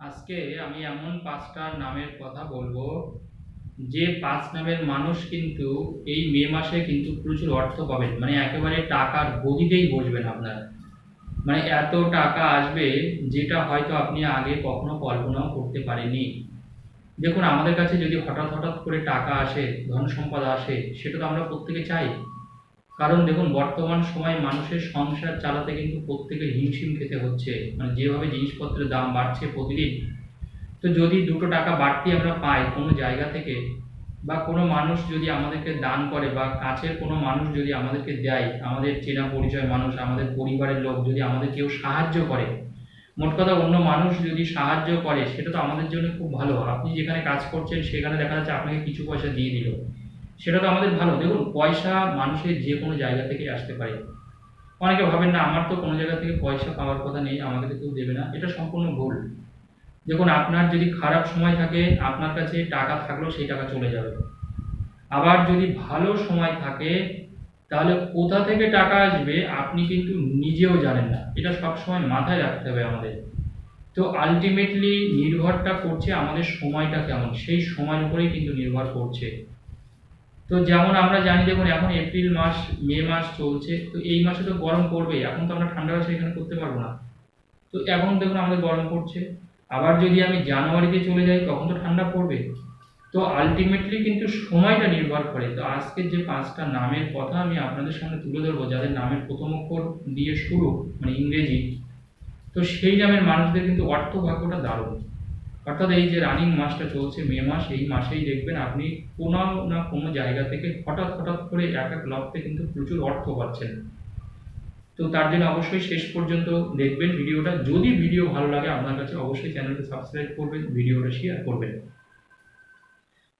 আজকে আমি এমন পাঁচটা নামের কথা বলব, যে পাঁচ নামের মানুষ কিন্তু এই মে মাসে কিন্তু প্রচুর অর্থ পাবেন। মানে একেবারে টাকার গদিতেই বসবেন আপনার। মানে এত টাকা আসবে যেটা হয়তো আপনি আগে কখনো কল্পনাও করতে পারেননি। দেখুন, আমাদের কাছে যদি হঠাৎ হঠাৎ করে টাকা আসে ধন সম্পদ আসে, সেটা তো আমরা প্রত্যেকে চাই। কারণ দেখুন, বর্তমান সময় মানুষের সংসার চালাতে কিন্তু প্রত্যেকের হিমশিম খেতে হচ্ছে। মানে যেভাবে জিনিসপত্রের দাম বাড়ছে প্রতিদিন, তো যদি দুটো টাকা বাড়তি আমরা পাই কোনো জায়গা থেকে, বা কোনো মানুষ যদি আমাদেরকে দান করে, বা কাছের কোনো মানুষ যদি আমাদেরকে দেয়, আমাদের চেনা পরিচয় মানুষ, আমাদের পরিবারের লোক যদি আমাদের কেউ সাহায্য করে, মোট কথা অন্য মানুষ যদি সাহায্য করে, সেটা তো আমাদের জন্য খুব ভালো। আপনি যেখানে কাজ করছেন, সেখানে দেখা যাচ্ছে আপনাকে কিছু পয়সা দিয়ে দিল। সেটা তো আমাদের ভালো। দেখুন, পয়সা মানুষের যে কোনো জায়গা থেকে আসতে পারে। অনেকে ভাবেন, না, আমার তো কোনো জায়গা থেকে পয়সা পাওয়ার কথা নেই, আমাকে কেউ দেবে না। এটা সম্পূর্ণ ভুল। দেখুন, আপনার যদি খারাপ সময় থাকে, আপনার কাছে টাকা থাকলেও সেই টাকা চলে যাবে। আবার যদি ভালো সময় থাকে, তাহলে কোথা থেকে টাকা আসবে আপনি কিন্তু নিজেও জানেন না। এটা সবসময় মাথায় রাখতে হবে আমাদের। তো আলটিমেটলি নির্ভরটা করছে আমাদের সময়টা কেমন। সেই সময়ের উপরেই কিন্তু নির্ভর করছে। তো যেমন আমরা জানি, দেখুন, এখন এপ্রিল মাস মে মাস চলছে, তো এই মাসে তো গরম পড়বেই এখন তো আমরা ঠান্ডা মাসে এখানে করতে পারব না। তো এখন দেখুন, আমাদের গরম পড়ছে, আবার যদি আমি জানুয়ারিতে চলে যাই, তখন তো ঠান্ডা পড়বে। তো আলটিমেটলি কিন্তু সময়টা নির্ভর করে। তো আজকের যে পাঁচটা নামের কথা আমি আপনাদের সামনে তুলে ধরবো, যাদের নামের প্রথম অক্ষর দিয়ে শুরু মানে ইংরেজি, তো সেই নামের মানুষদের কিন্তু অর্থ ভাগ্যটা দারুণ। অর্থাৎ এই যে রানিং মাসটা চলছে, মে মাস, এই মাসেই দেখবেন আপনি কোনো না কোনো জায়গা থেকে হঠাৎ হঠাৎ করে এক এক লক্ষে কিন্তু প্রচুর অর্থ পাচ্ছেন। তো তার জন্য অবশ্যই শেষ পর্যন্ত দেখবেন ভিডিওটা। যদি ভিডিও ভালো লাগে, আপনার কাছে অবশ্যই চ্যানেলটা সাবস্ক্রাইব করবেন, ভিডিওটা শেয়ার করবেন।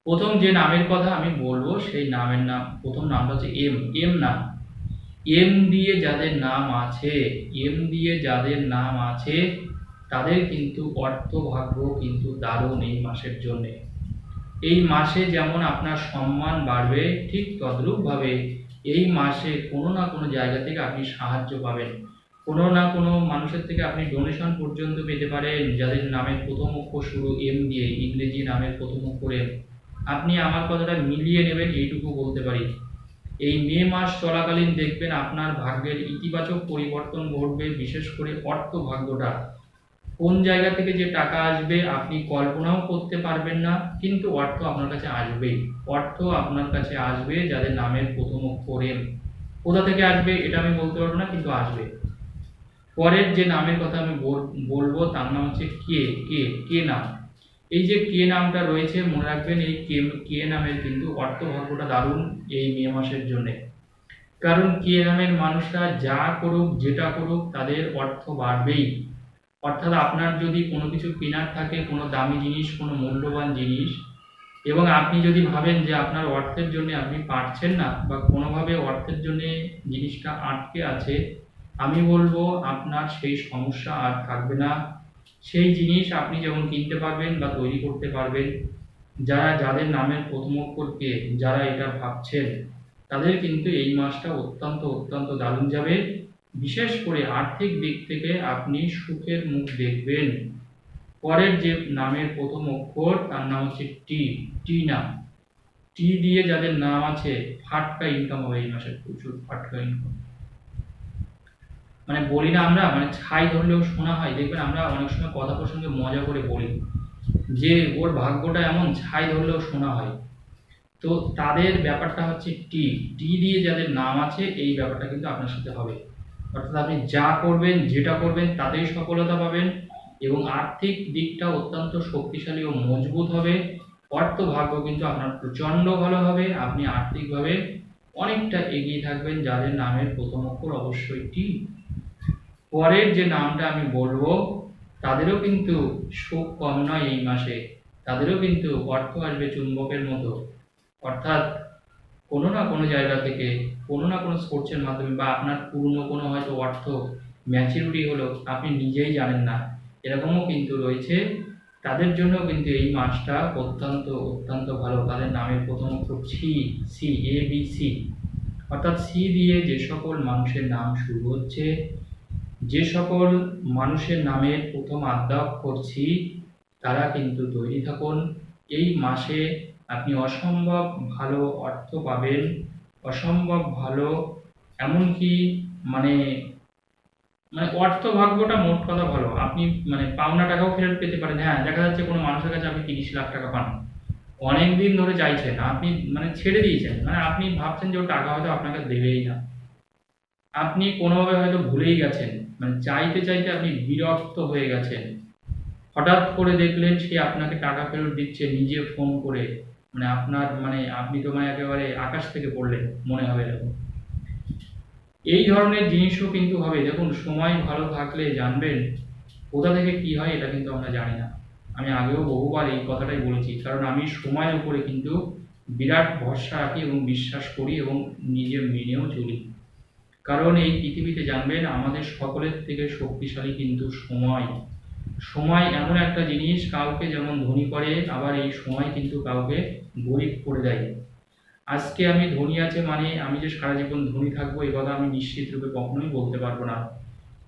প্রথম যে নামের কথা আমি বলব, সেই নামের নাম, প্রথম নামটা হচ্ছে এম এম নাম। এম দিয়ে যাদের নাম আছে এম দিয়ে যাদের নাম আছে তাদের কিন্তু অর্থ ভাগ্য কিন্তু দারুণ এই মাসের জন্য। এই মাসে যেমন আপনার সম্মান বাড়বে, ঠিক তদ্রূপভাবে এই মাসে কোনো না কোনো জায়গা থেকে আপনি সাহায্য পাবেন। কোনো না কোনো মানুষের থেকে আপনি ডোনেশন পর্যন্ত পেতে পারেন, যাদের নামের প্রথম অক্ষর শুরু এম দিয়ে, ইংরেজি নামের প্রথম অক্ষর এম আপনি আমার কথাটা মিলিয়ে নেবেন, এইটুকু বলতে পারি। এই মে মাস চলাকালীন দেখবেন আপনার ভাগ্যের ইতিবাচক পরিবর্তন ঘটবে, বিশেষ করে অর্থ ভাগ্যটা কোন জায়গা থেকে যে টাকা আসবে আপনি কল্পনাও করতে পারবেন না, কিন্তু অর্থ আপনার কাছে আসবেই। অর্থ আপনার কাছে আসবে যাদের নামের প্রথম অক্ষর এম কোথা থেকে আসবে এটা আমি বলতে পারব না, কিন্তু আসবে। পরের যে নামের কথা আমি বল- বলব, তার নাম হচ্ছে কে কে কে নাম। এই যে কে নামটা রয়েছে, মনে রাখবেন এই কে কে নামের কিন্তু অর্থ অর্থভাগ্যটা দারুণ এই মে মাসের জন্য। কারণ কে নামের মানুষরা যা করুক, যেটা করুক, তাদের অর্থ বাড়বেই। অর্থাৎ আপনার যদি কোনো কিছু কেনার থাকে, কোনো দামি জিনিস, কোনো মূল্যবান জিনিস, এবং আপনি যদি ভাবেন যে আপনার অর্থের জন্য আপনি পারছেন না, বা কোনোভাবে অর্থের জন্য জিনিসটা আটকে আছে, আমি বলব আপনার সেই সমস্যা আর থাকবে না। সেই জিনিস আপনি যেমন কিনতে পারবেন বা তৈরি করতে পারবেন, যারা, যাদের নামের প্রথম অক্ষরকে যারা এটা ভাবছেন, তাদের কিন্তু এই মাসটা অত্যন্ত অত্যন্ত দারুণ যাবে। বিশেষ করে আর্থিক দিক থেকে আপনি সুখের মুখ দেখবেন। পরের যে নামের প্রথম অক্ষর, তার নাম হচ্ছে টি টি নাম টি দিয়ে যাদের নাম আছে, ফাটকা ইনকাম হবে এই মাসে, প্রচুর ফাটকা ইনকাম মানে বলি না আমরা মানে ছাই ধরলেও শোনা হয়। দেখবেন আমরা অনেক সময় কথা প্রসঙ্গে মজা করে বলি। যে ওর ভাগ্যটা এমন, ছাই ধরলেও শোনা হয়। তো তাদের ব্যাপারটা হচ্ছে টি টি দিয়ে যাদের নাম আছে, এই ব্যাপারটা কিন্তু আপনার সাথে হবে। অর্থাৎ আপনি যা করবেন, যেটা করবেন, তাতেই সফলতা পাবেন এবং আর্থিক দিকটা অত্যন্ত শক্তিশালী ও মজবুত হবে। অর্থ ভাগ্য কিন্তু আপনার প্রচণ্ড ভালো হবে। আপনি আর্থিকভাবে অনেকটা এগিয়ে থাকবেন, যাদের নামের প্রথম অক্ষর অবশ্যই টি। পরের যে নামটা আমি বলব, তাদেরও কিন্তু সুখ কম নয় এই মাসে। তাদেরও কিন্তু অর্থ আসবে চুম্বকের মতো। অর্থাৎ কোনো না কোনো জায়গা থেকে, কোনো না কোনো সোর্সের মাধ্যমে বা আপনার পুরনো কোনো হয়তো অর্থ ম্যাচিউরিটি হলো আপনি নিজেই জানেন না। এরকমও কিন্তু রয়েছে। তাদের জন্য কিন্তু এই মাসটা অত্যন্ত অত্যন্ত ভালো। তাদের নামের প্রথম অক্ষর C C A, B, C. অর্থাৎ সি দিয়ে যে সকল মানুষের নাম শুরু হচ্ছে, যে সকল মানুষের নামের প্রথম আদ্যা অক্ষর সি তারা কিন্তু তৈরি থাকুন। এই মাসে আপনি অসম্ভব ভালো অর্থ পাবেন, অসম্ভব ভালো, এমনকি মানে মানে অর্থ ভাগ্যটা মোট কথা ভালো। আপনি মানে পাওনা টাকাও ফেরত পেতে পারেন। হ্যাঁ দেখা যাচ্ছে কোনো মানুষের কাছে আপনি তিরিশ লাখ টাকা পান। অনেক দিন ধরে চাইছেন, আপনি মানে ছেড়ে দিয়েছেন। মানে আপনি ভাবছেন যে ও টাকা হয়তো আপনাকে দেবেই না। আপনি কোনোভাবে হয়তো ভুলেই গেছেন। মানে চাইতে চাইতে আপনি বিরক্ত হয়ে গেছেন। হঠাৎ করে দেখলেন সে আপনাকে টাকা ফেরত দিচ্ছে নিজে ফোন করে। মানে আপনার মানে আপনি তো মানে একেবারে আকাশ থেকে পড়লেন, মনে হবে এরকম। এই ধরনের জিনিসও কিন্তু হবে। দেখুন, সময় ভালো থাকলে জানবেন কোথা থেকে কি হয়, এটা কিন্তু আমরা জানি না। আমি আগেও বহুবার এই কথাটাই বলেছি, কারণ আমি সময়ের উপরে কিন্তু বিরাট ভরসা রাখি এবং বিশ্বাস করি এবং নিজে মেনেও চলি। কারণ এই পৃথিবীতে জানবেন, আমাদের সকলের থেকে শক্তিশালী কিন্তু সময়। সময় এমন একটা জিনিস কাউকে যেমন ধনী করে, আবার এই সময় কিন্তু কাউকে গরিব করে দেয়। আজকে আমি ধনী আছে মানে আমি যে সারা জীবন ধনী থাকব এই কথা আমি নিশ্চিত রূপে কখনোই বলতে পারব না।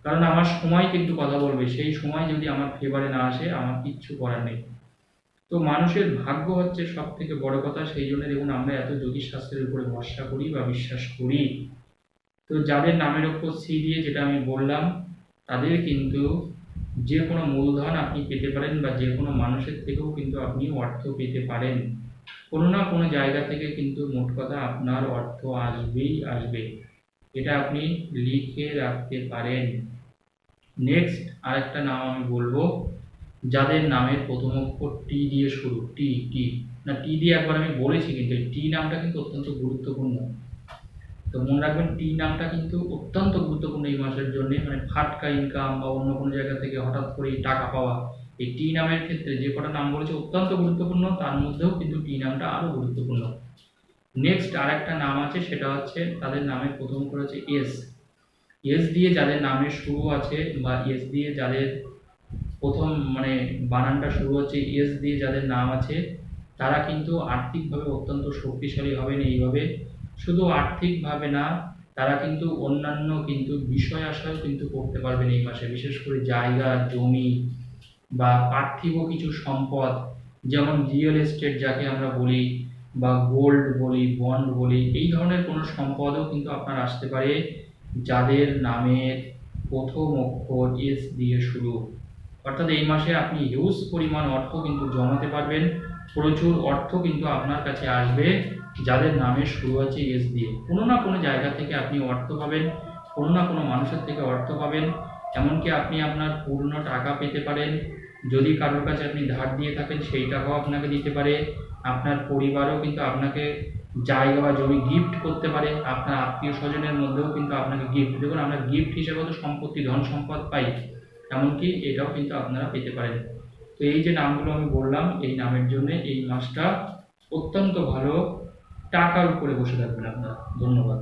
কারণ আমার সময় কিন্তু কথা বলবে, সেই সময় যদি আমার ফেভারে না আসে, আমার কিচ্ছু করার নেই। তো মানুষের ভাগ্য হচ্ছে সব থেকে বড় কথা, সেই জন্য দেখুন আমরা এত জ্যোতিষশাস্ত্রের উপরে ভরসা করি বা বিশ্বাস করি। তো যাদের নামের ওপর সি দিয়ে যেটা আমি বললাম, তাদের কিন্তু যে কোনো মূলধন আপনি পেতে পারেন বা যে কোনো মানুষের থেকেও কিন্তু আপনি অর্থ পেতে পারেন। কোনো না কোনো জায়গা থেকে কিন্তু মোট কথা আপনার অর্থ আসবেই আসবে। এটা আপনি লিখে রাখতে পারেন। নেক্সট আরেকটা নাম আমি বলব। যাদের নামের প্রথম অক্ষর টি দিয়ে শুরু টি টি না টি দিয়ে একবার আমি বলেছি কিন্তু টি নামটা কিন্তু অত্যন্ত গুরুত্বপূর্ণ। তো মনে রাখবেন টি নামটা কিন্তু অত্যন্ত গুরুত্বপূর্ণ এই মাসের জন্য। মানে ফাটকা ইনকাম বা অন্য কোনো জায়গা থেকে হঠাৎ করে টাকা পাওয়া, এই টি নামের ক্ষেত্রে যে কটা নাম বলেছে অত্যন্ত গুরুত্বপূর্ণ, তার মধ্যেও কিন্তু টি নামটা আরও গুরুত্বপূর্ণ। নেক্সট আরেকটা নাম আছে, সেটা হচ্ছে তাদের নামের প্রথম করে হচ্ছে এস এস দিয়ে যাদের নামের শুরু আছে বা এস দিয়ে যাদের প্রথম মানে বানানটা শুরু হচ্ছে এস দিয়ে যাদের নাম আছে, তারা কিন্তু আর্থিকভাবে অত্যন্ত শক্তিশালী হবেন এইভাবে। শুধু আর্থিকভাবে না, তারা কিন্তু অন্যান্য কিন্তু বিষয় আশাও কিন্তু করতে পারবেন এই মাসে। বিশেষ করে জায়গা, জমি বা পার্থিব কিছু সম্পদ, যেমন রিয়েল এস্টেট যাকে আমরা বলি বা গোল্ড বলি বন্ড বলি, এই ধরনের কোনো সম্পদও কিন্তু আপনার আসতে পারে যাদের নামের প্রথম অক্ষর এস দিয়ে শুরু। অর্থাৎ এই মাসে আপনি হিউজ পরিমাণ অর্থ কিন্তু জমাতে পারবেন। প্রচুর অর্থ কিন্তু আপনার কাছে আসবে। যাদের নামের শুরু আছে এস দিয়ে। কোনো না কোনো জায়গা থেকে আপনি অর্থ পাবেন, কোনো না কোনো মানুষের থেকে অর্থ পাবেন। এমনকি আপনি আপনার পূর্ণ টাকা পেতে পারেন। যদি কারোর কাছে আপনি ধার দিয়ে থাকেন, সেই টাকাও আপনাকে দিতে পারে। আপনার পরিবারও কিন্তু আপনাকে জায়গা বা জমি গিফট করতে পারে। আপনার আত্মীয় স্বজনের মধ্যেও কিন্তু আপনাকে গিফট দেখুন, আমরা গিফট হিসেবে তো সম্পত্তি, ধন সম্পদ পাই। এমনকি এটাও কিন্তু আপনারা পেতে পারেন। তো এই যে নামগুলো আমি বললাম, এই নামের জন্য এই মাসটা অত্যন্ত ভালো। টাকার উপরে বসে থাকবেন আপনারা। ধন্যবাদ।